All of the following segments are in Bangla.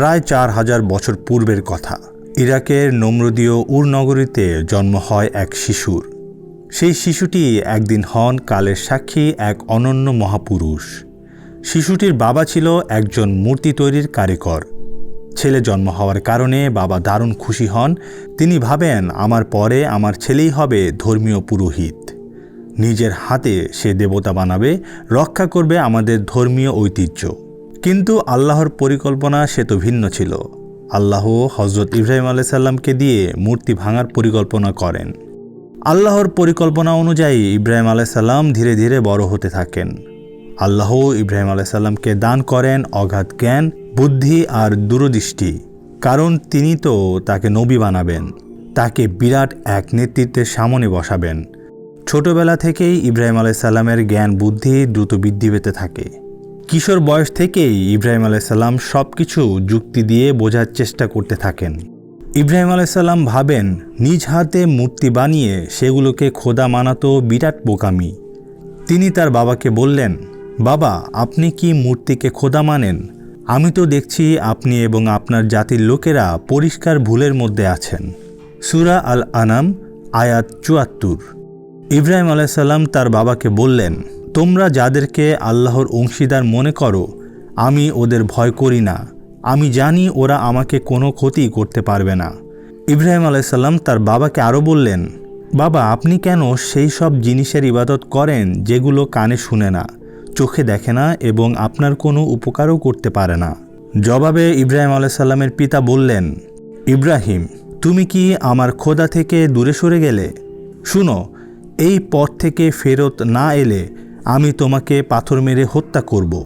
প্রায় চার হাজার বছর পূর্বের কথা। ইরাকের নমরুদীয় উর নগরীতে জন্ম হয় এক শিশুর। সেই শিশুটি একদিন হন কালের সাক্ষী এক অনন্য মহাপুরুষ। শিশুটির বাবা ছিল একজন মূর্তি তৈরির কারিগর। ছেলে জন্ম হওয়ার কারণে বাবা দারুণ খুশি হন। তিনি ভাবেন, আমার পরে আমার ছেলেই হবে ধর্মীয় পুরোহিত। নিজের হাতে সে দেবতা বানাবে, রক্ষা করবে আমাদের ধর্মীয় ঐতিহ্য। কিন্তু আল্লাহর পরিকল্পনা সে তো ভিন্ন ছিল। আল্লাহ হজরত ইব্রাহিম আলাইসাল্লামকে দিয়ে মূর্তি ভাঙার পরিকল্পনা করেন। আল্লাহর পরিকল্পনা অনুযায়ী ইব্রাহিম আলাইসাল্লাম ধীরে ধীরে বড় হতে থাকেন। আল্লাহ ইব্রাহিম আলাইসাল্লামকে দান করেন অগাধ জ্ঞান, বুদ্ধি আর দূরদৃষ্টি, কারণ তিনি তো তাকে নবী বানাবেন, তাকে বিরাট এক নেতৃত্বের সামনে বসাবেন। ছোটবেলা থেকেই ইব্রাহিম আলাইসাল্লামের জ্ঞান, বুদ্ধি দ্রুত বৃদ্ধি পেতে থাকে। কিশোর বয়স থেকেই ইব্রাহিম আলাইসাল্লাম সব কিছু যুক্তি দিয়ে বোঝার চেষ্টা করতে থাকেন। ইব্রাহিম আলাইসাল্লাম ভাবেন, নিজ হাতে মূর্তি বানিয়ে সেগুলোকে খোদা মানাতো বিরাট বোকামি। তিনি তার বাবাকে বললেন, বাবা, আপনি কি মূর্তিকে খোদা মানেন? আমি তো দেখছি আপনি এবং আপনার জাতির লোকেরা পরিষ্কার ভুলের মধ্যে আছেন। সুরা আল আনাম আয়াত চুয়াত্তর। ইব্রাহিম আলাইসাল্লাম তার বাবাকে বললেন তোমরা যাদেরকে আল্লাহর অংশীদার মনে করো, আমি ওদের ভয় করি না। আমি জানি ওরা আমাকে কোনো ক্ষতি করতে পারবে না। ইব্রাহিম আলাইসাল্লাম তার বাবাকে আরও বললেন, বাবা, আপনি কেন সেই সব জিনিসের ইবাদত করেন যেগুলো কানে শুনে না, চোখে দেখে না এবং আপনার কোনো উপকারও করতে পারে না? জবাবে ইব্রাহিম আলাইসাল্লামের পিতা বললেন, ইব্রাহিম, তুমি কি আমার খোদা থেকে দূরে সরে গেলে? শুনো, এই পথ থেকে ফেরত না এলে আমি তোমাকে পাথর মেরে হত্যা করব।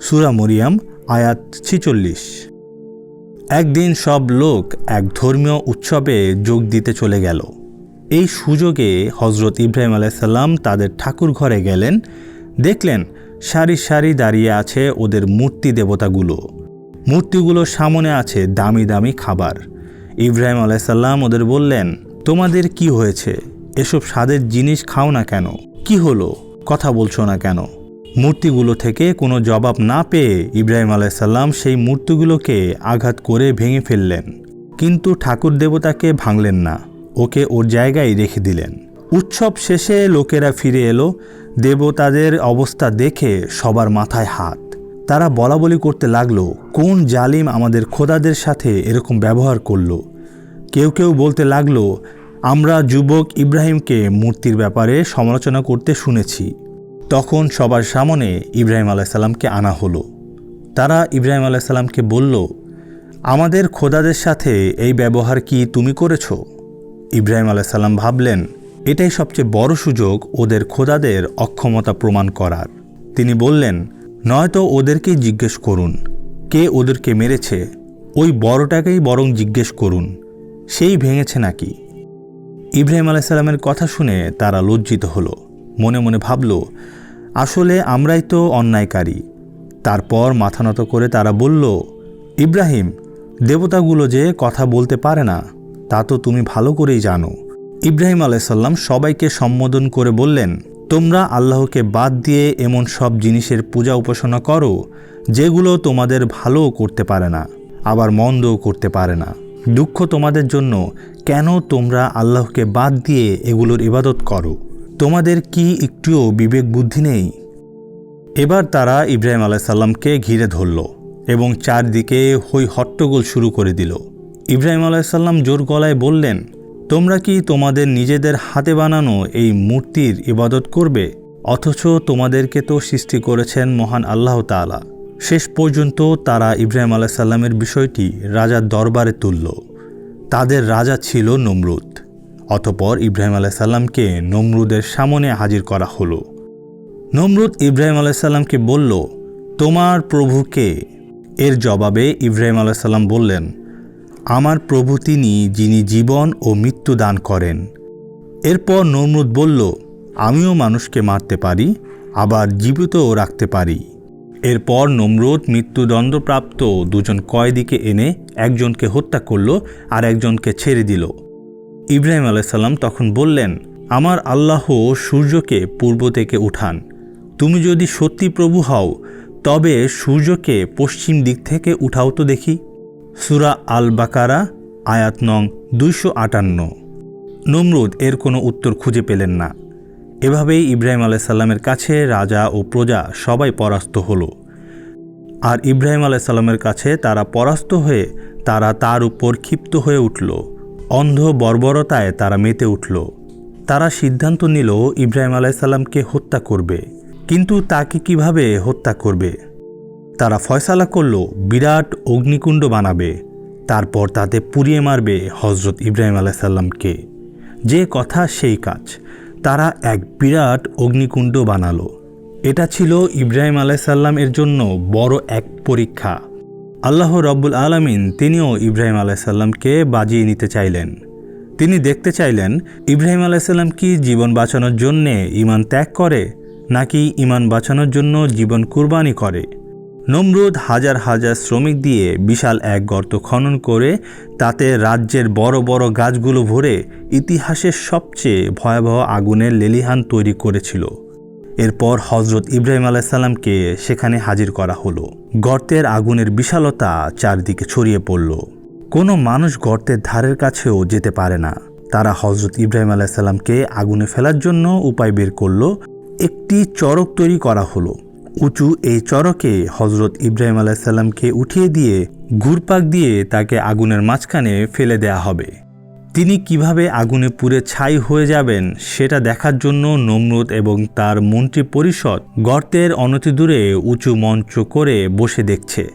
সুরা মরিয়াম, আয়াত ছিচল্লিশ। একদিন সব লোক এক ধর্মীয় উৎসবে যোগ দিতে চলে গেল। এই সুযোগে হজরত ইব্রাহিম আলাইসাল্লাম তাদের ঠাকুর ঘরে গেলেন। দেখলেন সারি সারি দাঁড়িয়ে আছে ওদের মূর্তি দেবতাগুলো। মূর্তিগুলো সামনে আছে দামি দামি খাবার। ইব্রাহিম আলাইসাল্লাম ওদের বললেন, তোমাদের কি হয়েছে? এসব স্বাদের জিনিস খাও না কেন? কি হলো? কথা বলছো না কেন? মূর্তিগুলো থেকে কোনো জবাব না পেয়ে ইব্রাহিম আলাইসাল্লাম সেই মূর্তিগুলোকে আঘাত করে ভেঙে ফেললেন। কিন্তু ঠাকুর দেবতাকে ভাঙলেন না। ওকে ওর জায়গায় রেখে দিলেন। উৎসব শেষে লোকেরা ফিরে এলো। দেবতাদের অবস্থা দেখে সবার মাথায় হাত। তারা বলা বলি করতে লাগল, কোন জালিম আমাদের খোদাদের সাথে এরকম ব্যবহার করল? কেউ কেউ বলতে লাগল আমরা যুবক ইব্রাহিমকে মূর্তির ব্যাপারে সমালোচনা করতে শুনেছি। তখন সবার সামনে ইব্রাহিম আলাইসাল্লামকে আনা হলো। তারা ইব্রাহিম আলাইসাল্লামকে বলল, আমাদের খোদাদের সাথে এই ব্যবহার কি তুমি করেছ? ইব্রাহিম আলাইসাল্লাম ভাবলেন, এটাই সবচেয়ে বড় সুযোগ ওদের খোদাদের অক্ষমতা প্রমাণ করার। তিনি বললেন, নয়তো ওদেরকেই জিজ্ঞেস করুন। কে ওদেরকে মেরেছে? ওই বড়টাকেই বরং জিজ্ঞেস করুন। সেই ভেঙেছে নাকি? ইব্রাহিম আলাইসাল্লামের কথা শুনে তারা লজ্জিত হলো। মনে মনে ভাবল, আসলে আমরাই তো অন্যায়কারী। তারপর মাথা নত করে তারা বলল, ইব্রাহিম, দেবতাগুলো যে কথা বলতে পারে না, তা তো তুমি ভালো করেই জানো। ইব্রাহিম আলাইসাল্লাম সবাইকে সম্বোধন করে বললেন, তোমরা আল্লাহকে বাদ দিয়ে এমন সব জিনিসের পূজা উপাসনা করো, যেগুলো তোমাদের ভালোও করতে পারে না, আবার মন্দও করতে পারে না। দুঃখ তোমাদের জন্য কেন তোমরা আল্লাহকে বাদ দিয়ে এগুলোর ইবাদত করো? তোমাদের কি একটুও বিবেক বুদ্ধি নেই? এবার তারা ইব্রাহিম আলাইসাল্লামকে ঘিরে ধরল এবং চারদিকে হই হট্টগোল শুরু করে দিল। ইব্রাহিম আলাইসাল্লাম জোর গলায় বললেন, তোমরা কি তোমাদের নিজেদের হাতে বানানো এই মূর্তির ইবাদত করবে? অথচ তোমাদেরকে তো সৃষ্টি করেছেন মহান আল্লাহ তালা শেষ পর্যন্ত তারা ইব্রাহিম আলাইসাল্লামের বিষয়টি রাজার দরবারে তুলল। তাদের রাজা ছিল নমরুদ। অতপর ইব্রাহিম আলাইসাল্লামকে নমরুদের সামনে হাজির করা হলো। নমরুদ ইব্রাহিম আলাইসাল্লামকে বলল, তোমার প্রভুকে এর জবাবে ইব্রাহিম আলাইসাল্লাম বললেন, আমার প্রভু তিনি যিনি জীবন ও মৃত্যু দান করেন। এরপর নমরুদ বলল, আমিও মানুষকে মারতে পারি, আবার জীবিতও রাখতে পারি। এরপর নমরুদ মৃত্যুদণ্ডপ্রাপ্ত দুজন কয়েদিকে এনে একজনকে হত্যা করল আর একজনকে ছেড়ে দিল। ইব্রাহিম আলাইসাল্লাম তখন বললেন, আমার আল্লাহ সূর্যকে পূর্ব থেকে উঠান। তুমি যদি সত্যি প্রভু হও, তবে সূর্যকে পশ্চিম দিক থেকে উঠাও তো দেখি। সুরা আল বাকারা আয়াত নং দুইশো আটান্ন। নমরুদ এর কোনো উত্তর খুঁজে পেলেন না। এভাবেই ইব্রাহিম আলাইসাল্লামের কাছে রাজা ও প্রজা সবাই পরাস্ত হলো। আর ইব্রাহিম আলাইসাল্লামের কাছে তারা পরাস্ত হয়ে তারা তার উপর ক্ষিপ্ত হয়ে উঠল। অন্ধ বর্বরতায় তারা মেতে উঠল। তারা সিদ্ধান্ত নিল ইব্রাহিম আলাইসাল্লামকে হত্যা করবে। কিন্তু তাকে কীভাবে হত্যা করবে? তারা ফয়সালা করল, বিরাট অগ্নিকুণ্ড বানাবে। তারপর তাতে পুড়িয়ে মারবে হজরত ইব্রাহিম আলাইসাল্লামকে। যে কথা সেই কাজ। তারা এক বিরাট অগ্নিকুণ্ড বানালো। এটা ছিল ইব্রাহিম আলাইসাল্লাম এর জন্য বড় এক পরীক্ষা। আল্লাহ রব্বুল আলমিন তিনিও ইব্রাহিম আলাইসাল্লামকে বাজিয়ে নিতে চাইলেন। তিনি দেখতে চাইলেন, ইব্রাহিম আলাইসাল্লাম কি জীবন বাঁচানোর জন্যে ইমান ত্যাগ করে, নাকি ইমান বাঁচানোর জন্য জীবন কুরবানি করে? নমরুদ হাজার হাজার শ্রমিক দিয়ে বিশাল এক গর্ত খনন করে তাতে রাজ্যের বড় বড় গাছগুলো ভরে ইতিহাসের সবচেয়ে ভয়াবহ আগুনের লেলিহান তৈরি করেছিল। এরপর হজরত ইব্রাহিম আলাইসাল্লামকে সেখানে হাজির করা হলো। গর্তের আগুনের বিশালতা চারদিকে ছড়িয়ে পড়ল। কোনো মানুষ গর্তের ধারের কাছেও যেতে পারে না। তারা হজরত ইব্রাহিম আলাইসাল্লামকে আগুনে ফেলার জন্য উপায় বের করল, একটি চরক তৈরি করা হলো। উঁচু এই চরকে হজরত ইব্রাহিম আলাইসাল্লামকে উঠিয়ে দিয়ে ঘুরপাক দিয়ে তাকে আগুনের মাঝখানে ফেলে দেয়া হবে। তিনি কীভাবে আগুনে পুড়ে ছাই হয়ে যাবেন সেটা দেখার জন্য নমরুদ এবং তার মন্ত্রী পরিষদ গর্তের অনতিদূরে উঁচু মঞ্চ করে বসে দেখছে।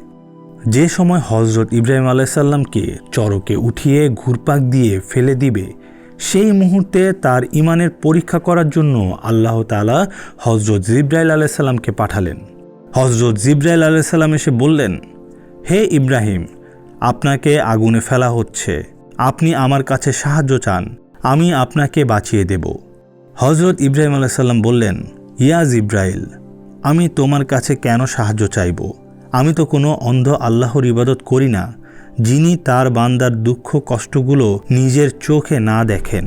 যে সময় হজরত ইব্রাহিম আলাইসাল্লামকে চরকে উঠিয়ে ঘুরপাক দিয়ে ফেলে দিবে সেই মুহূর্তে তার ইমানের পরীক্ষা করার জন্য আল্লাহ তালা হজরত জিব্রাইল আলাইসাল্লামকে পাঠালেন। হজরত জিব্রাইল আলাইসাল্লাম এসে বললেন, হে ইব্রাহিম, আপনাকে আগুনে ফেলা হচ্ছে। আপনি আমার কাছে সাহায্য চান, আমি আপনাকে বাঁচিয়ে দেব। হজরত ইব্রাহিম আলাইসাল্লাম বললেন ইয়াজ ইব্রাহিল আমি তোমার কাছে কেন সাহায্য চাইব? আমি তো কোনো অন্ধ আল্লাহর ইবাদত করি না। যিনি তার বান্দার দুঃখ কষ্টগুলো নিজের চোখে না দেখেন।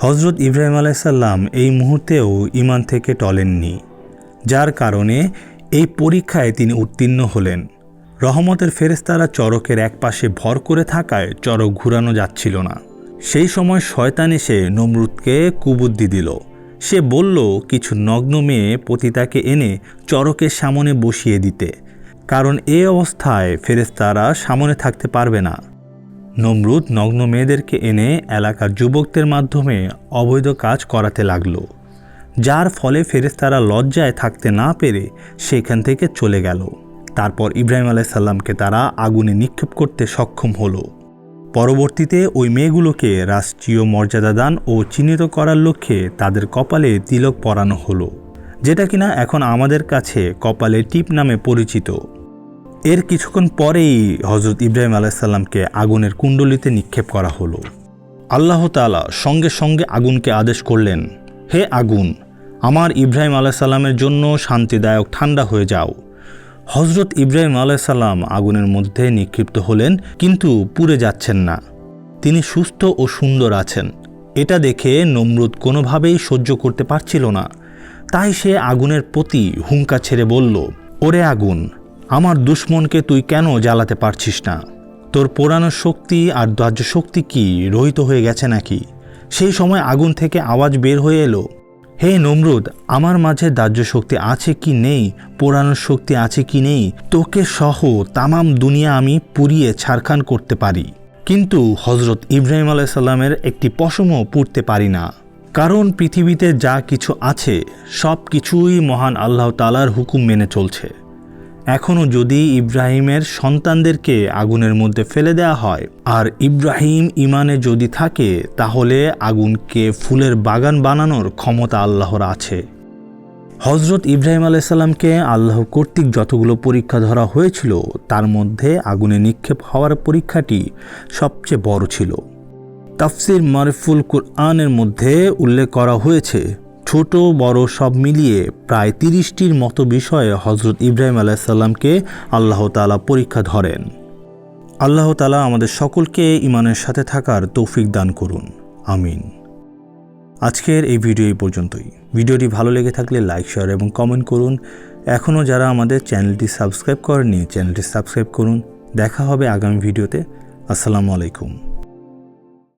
হজরত ইব্রাহিম আলাইসাল্লাম এই মুহূর্তেও ইমান থেকে টলেননি, যার কারণে এই পরীক্ষায় তিনি উত্তীর্ণ হলেন। রহমতের ফেরেস্তারা চরকের একপাশে ভর করে থাকায় চরক ঘুরানো যাচ্ছিল না। সেই সময় শয়তান এসে নমরুদকে কুবুদ্ধি দিল। সে বলল, কিছু নগ্ন মেয়ে পতিতাকে এনে চরকের সামনে বসিয়ে দিতে। কারণ এ অবস্থায় ফেরেস্তারা সামনে থাকতে পারবে না। নমরুদ নগ্ন মেয়েদেরকে এনে এলাকার যুবকদের মাধ্যমে অবৈধ কাজ করাতে লাগল, যার ফলে ফেরেস্তারা লজ্জায় থাকতে না পেরে সেখান থেকে চলে গেল। তারপর ইব্রাহিম আলাইসাল্লামকে তারা আগুনে নিক্ষেপ করতে সক্ষম হলো। পরবর্তীতে ওই মেয়েগুলোকে রাষ্ট্রীয় মর্যাদা দান ও চিহ্নিত করার লক্ষ্যে তাদের কপালে তিলক পরানো হলো, যেটা কিনা এখন আমাদের কাছে কপালে টিপ নামে পরিচিত। এর কিছুক্ষণ পরেই হজরত ইব্রাহিম আলাইসাল্লামকে আগুনের কুণ্ডলিতে নিক্ষেপ করা হলো। আল্লাহ তালা সঙ্গে সঙ্গে আগুনকে আদেশ করলেন, হে আগুন, আমার ইব্রাহিম আলাইসাল্লামের জন্য শান্তিদায়ক ঠান্ডা হয়ে যাও। হজরত ইব্রাহিম আলাইসাল্লাম আগুনের মধ্যে নিক্ষিপ্ত হলেন, কিন্তু পুড়ে যাচ্ছেন না। তিনি সুস্থ ও সুন্দর আছেন। এটা দেখে নমরুদ কোনোভাবেই সহ্য করতে পারছিল না। তাই সে আগুনের প্রতি হুঙ্কা ছেড়ে বলল, ওরে আগুন আমার দুশ্মনকে তুই কেন জ্বালাতে পারছিস না? তোর পোড়ানো শক্তি আর দাহ্য শক্তি কি রহিত হয়ে গেছে নাকি? সেই সময় আগুন থেকে আওয়াজ বের হয়ে এলো। হে নমরুদ, আমার মাঝে দাহ্য শক্তি আছে কি নেই? পোড়ানোর শক্তি আছে কি নেই? তোকে সহ তামাম দুনিয়া আমি পুড়িয়ে ছারখান করতে পারি। কিন্তু হজরত ইব্রাহিম আলাইসাল্লামের একটি পশমও পুড়তে পারি না। কারণ পৃথিবীতে যা কিছু আছে সব কিছুই মহান আল্লাহ তালার হুকুম মেনে চলছে। এখনও যদি ইব্রাহিমের সন্তানদেরকে আগুনের মধ্যে ফেলে দেওয়া হয়, আর ইব্রাহিম ইমানে যদি থাকে, তাহলে আগুনকে ফুলের বাগান বানানোর ক্ষমতা আল্লাহর আছে। হজরত ইব্রাহিম আলাইসাল্লামকে আল্লাহ কর্তৃক যতগুলো পরীক্ষা ধরা হয়েছিল, তার মধ্যে আগুনে নিক্ষেপ হওয়ার পরীক্ষাটি সবচেয়ে বড় ছিল। তাফসির মারিফুল কুরআনের মধ্যে উল্লেখ করা হয়েছে ছোট, বড় সব মিলিয়ে প্রায় তিরিশটির মতো বিষয়ে হজরত ইব্রাহিম আলাইসাল্লামকে আল্লাহ তালা পরীক্ষা ধরেন। আল্লাহ তালা আমাদের সকলকে ইমানের সাথে থাকার তৌফিক দান করুন। আমিন। আজকের এই ভিডিও এই পর্যন্তই। ভিডিওটি ভালো লেগে থাকলে লাইক, শেয়ার এবং কমেন্ট করুন। এখনও যারা আমাদের চ্যানেলটি সাবস্ক্রাইব করেনি চ্যানেলটি সাবস্ক্রাইব করুন। দেখা হবে আগামী ভিডিওতে। আসসালামু আলাইকুম।